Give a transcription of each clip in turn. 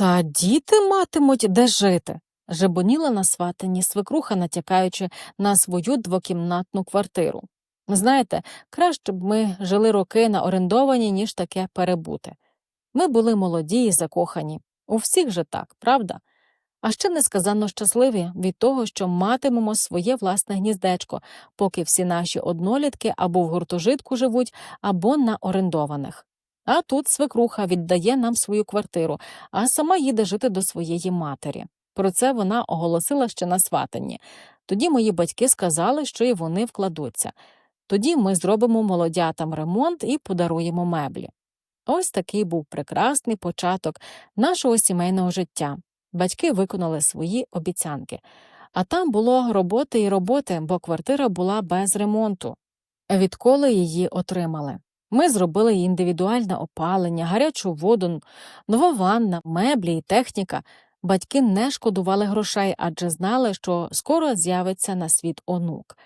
Та діти матимуть де жити. жебоніла на сватанні свекруха, натякаючи на свою двокімнатну квартиру. Знаєте, краще б ми жили роки на орендовані, ніж таке перебути. Ми були молоді і закохані. У всіх же так, правда? А ще несказанно щасливі від того, що матимемо своє власне гніздечко, поки всі наші однолітки або в гуртожитку живуть, або на орендованих. А тут свекруха віддає нам свою квартиру, а сама їде жити до своєї матері. Про це вона оголосила ще на сватанні. Тоді мої батьки сказали, що і вони вкладуться. Тоді ми зробимо молодятам ремонт і подаруємо меблі. Ось такий був прекрасний початок нашого сімейного життя. Батьки виконали свої обіцянки. А там було роботи і роботи, бо квартира була без ремонту. Відколи її отримали. Ми зробили індивідуальне опалення, гарячу воду, нова ванна, меблі і техніка. Батьки не шкодували грошей, адже знали, що скоро з'явиться на світ онук.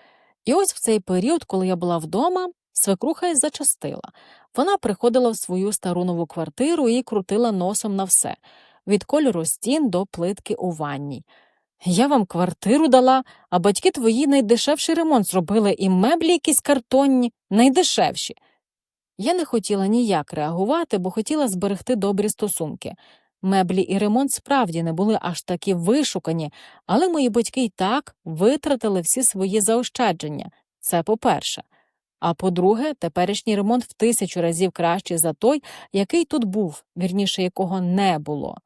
І ось в цей період, коли я була вдома, свекруха й зачастила. Вона приходила в свою стару нову квартиру і крутила носом на все від кольору стін до плитки у ванній. Я вам квартиру дала, а батьки твої найдешевший ремонт зробили і меблі якісь картонні, найдешевші. Я не хотіла ніяк реагувати, бо хотіла зберегти добрі стосунки. Меблі і ремонт справді не були аж такі вишукані, але мої батьки й так витратили всі свої заощадження. Це по-перше. А по-друге, теперішній ремонт в тисячу разів кращий за той, який тут був, вірніше якого не було.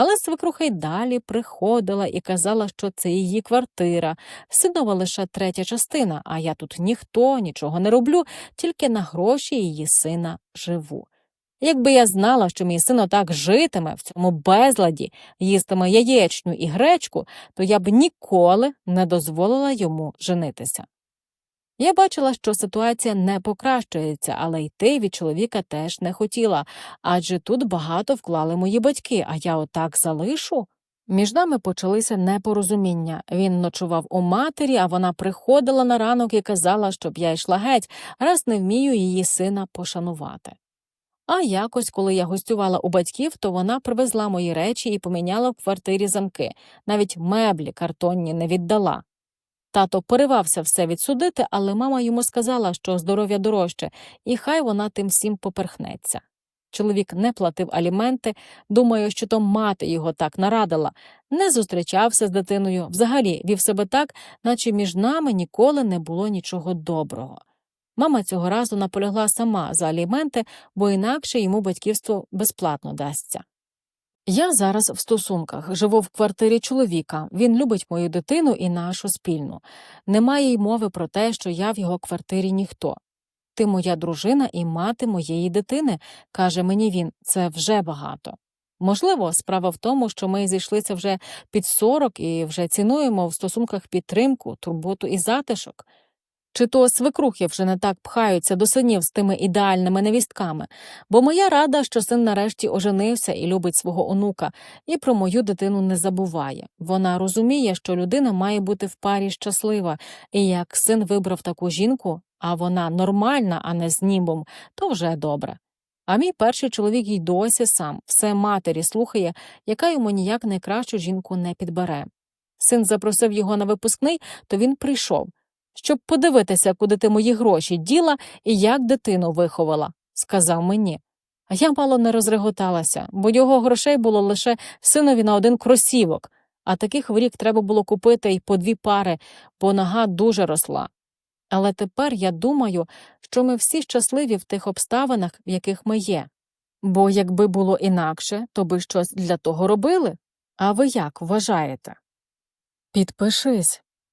Але свекруха й далі приходила і казала, що це її квартира, синова лише третя частина, а я тут ніхто, нічого не роблю, тільки на гроші її сина живу. Якби я знала, що мій син отак житиме в цьому безладі, їстиме яєчню і гречку, то я б ніколи не дозволила йому женитися. Я бачила, що ситуація не покращується, але йти від чоловіка теж не хотіла, адже тут багато вклали мої батьки, а я отак залишу. Між нами почалися непорозуміння. Він ночував у матері, а вона приходила на ранок і казала, щоб я йшла геть, раз не вмію її сина пошанувати. А якось, коли я гостювала у батьків, то вона привезла мої речі і поміняла в квартирі замки, навіть меблі картонні не віддала. Тато поривався все відсудити, але мама йому сказала, що здоров'я дорожче, і хай вона тим всім поперхнеться. Чоловік не платив аліменти, думаю, що то мати його так нарадила, не зустрічався з дитиною, взагалі вів себе так, наче між нами ніколи не було нічого доброго. Мама цього разу наполягла сама за аліменти, бо інакше йому батьківство безплатно дасться. Я зараз в стосунках, живу в квартирі чоловіка. Він любить мою дитину і нашу спільну. Немає й мови про те, що я в його квартирі ніхто. Ти моя дружина і мати моєї дитини, каже мені він, це вже багато. Можливо, справа в тому, що ми зійшлися вже під 40 і вже цінуємо в стосунках підтримку, турботу і затишок. Чи то свекрухи вже не так пхаються до синів з тими ідеальними невістками, бо моя рада, що син нарешті оженився і любить свого онука, і про мою дитину не забуває. Вона розуміє, що людина має бути в парі щаслива, і як син вибрав таку жінку, а вона нормальна, а не з німбом, то вже добре. А мій перший чоловік й досі сам все матері слухає, яка йому ніяк найкращу жінку не підбере. Син запросив його на випускний, то він прийшов щоб подивитися, куди ти мої гроші діла і як дитину виховала, сказав мені. А я мало не розреготалася, бо його грошей було лише синові на один кросівок, а таких в рік треба було купити й по дві пари, бо нога дуже росла. Але тепер я думаю, що ми всі щасливі в тих обставинах, в яких ми є. Бо якби було інакше, то би щось для того робили. А ви як вважаєте? Підпишись.